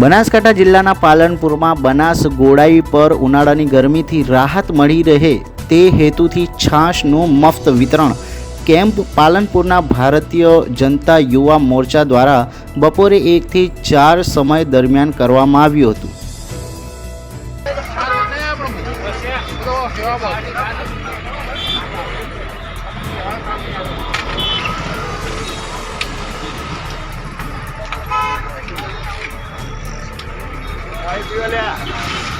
બનાસકાંઠા જિલ્લાના પાલનપુરમાં બનાસ ગોળાઈ પર ઉનાળાની ગરમીથી રાહત મળી રહે તે હેતુથી છાશનું મફત વિતરણ કેમ્પ પાલનપુરના ભારતીય જનતા યુવા મોરચા દ્વારા બપોરે એકથી ચાર સમય દરમિયાન કરવામાં આવ્યું હતું. ભાઈ પીવા લ્યા